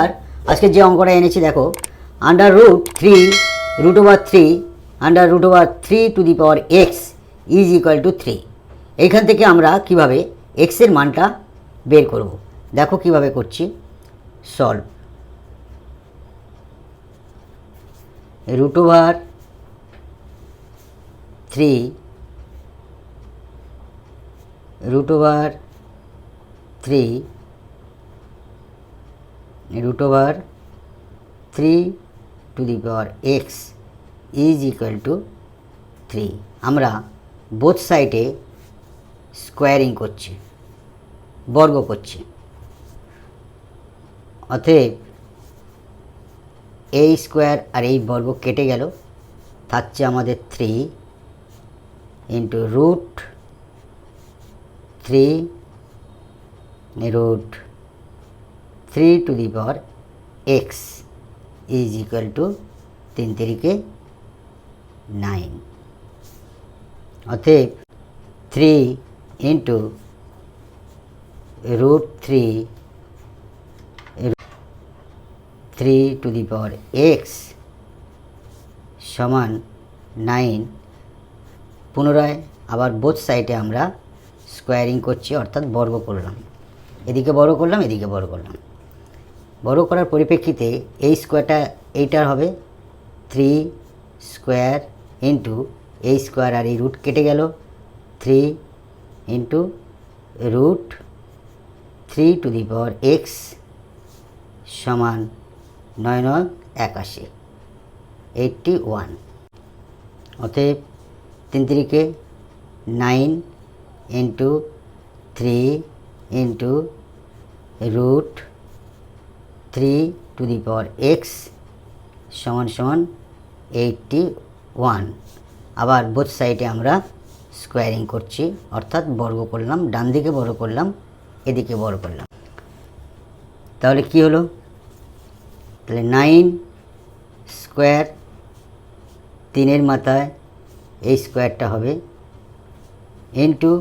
আর আজকে যে অঙ্কটা এনেছি, দেখো under root three root over three under root over three to the power x is equal to three এইখান থেকে আমরা কীভাবে এক্সের মানটা বের করব? দেখো কীভাবে করছি। Solve root over three root over three root over 3 to the power x is equal to 3 আমরা বোথ সাইডে স্কোয়ারিং করছি, বর্গ করছি। অতএব এই স্কোয়ার আর এই বর্গ কেটে গেল, থাকছে আমাদের three into root three root three to the power x is equal to তিন তিরিকে নাইন অতএব three into root three three to the power x সমান নাইন পুনরায় আবার বোথ সাইডে আমরা স্কোয়ারিং করছি, অর্থাৎ বর্গ করলাম। এদিকে বড় করলাম, এদিকে বড় করলাম। বড় করার পরিপ্রেক্ষিতে এই স্কোয়ারটা এইটার হবে থ্রি স্কোয়ার ইন্টু এই স্কোয়ার আর এই রুট কেটে গেল three into root three to the power x সমান নয় নয় একাশি এইটটি ওয়ান অতএব তিন তিরিকে nine into three into root three to the power x সমান সমান এইটটি ওয়ান আবার বোথ সাইডে আমরা স্কোয়ারিং করছি, অর্থাৎ বর্গ করলাম, ডান দিকে বড় করলাম, এদিকে বড় করলাম। তাহলে কি হলো? তাহলে নাইন স্কোয়ার তিনের মাথায় এই স্কোয়ারটা হবে ইন্টু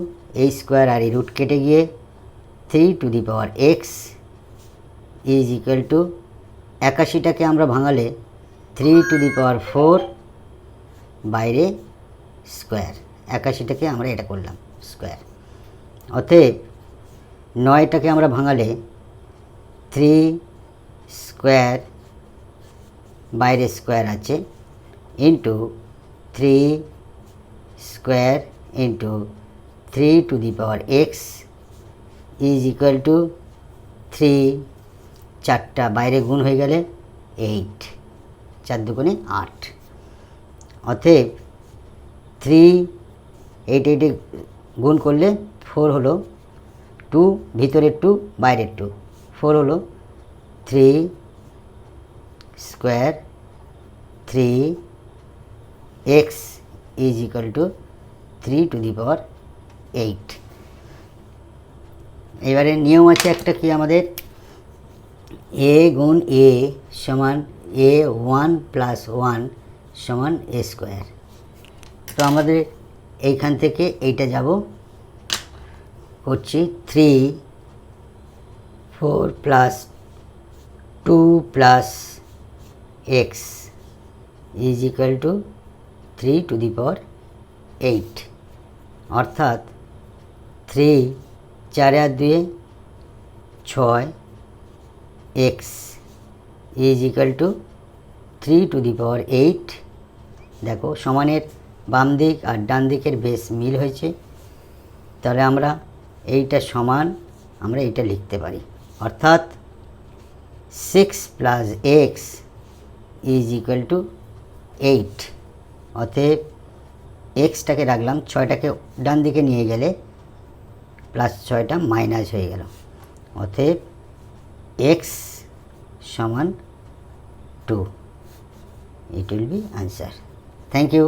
এই স্কোয়ার আর এই রুট কেটে গিয়ে three to the power x is equal to একাশিটাকে আমরা ভাঙালে three to the power four বাইরে স্কোয়ার একাশিটাকে আমরা এটা করলাম স্কোয়ার অতএব নয়টাকে আমরা ভাঙালে থ্রি স্কোয়ার বাইরে স্কোয়ার আছে into three square into three to the power x is equal to three চারটা বাইরে গুণ হয়ে গেলে এইট চার দুগুণে আট। অতএব থ্রি এইট এইটে গুণ করলে ফোর হলো টু ভিতরের টু বাইরের টু ফোর হলো three square three x is equal to three to the power eight এবারে নিয়ম আছে একটা কি আমাদের? এ গুণ এ সমান এ ওয়ান প্লাস ওয়ান সমান এ স্কোয়ার তো আমাদের এইখান থেকে এইটা যাব। করছি three four plus two plus x is equal to three to the power eight অর্থাৎ থ্রি চারে আর দুয়ে ছয় x is equal to three to the power eight দেখো, সমানের বাম দিক আর ডান দিকের বেশ মিল হয়েছে। তাহলে আমরা এইটা সমান, আমরা এইটা লিখতে পারি। অর্থাৎ six plus x is equal to eight অতএব এক্সটাকে রাখলাম, ছয়টাকে ডান দিকে নিয়ে গেলে প্লাস ছয়টা মাইনাস হয়ে গেল। অতএব এক্স সমান two it will be answer thank you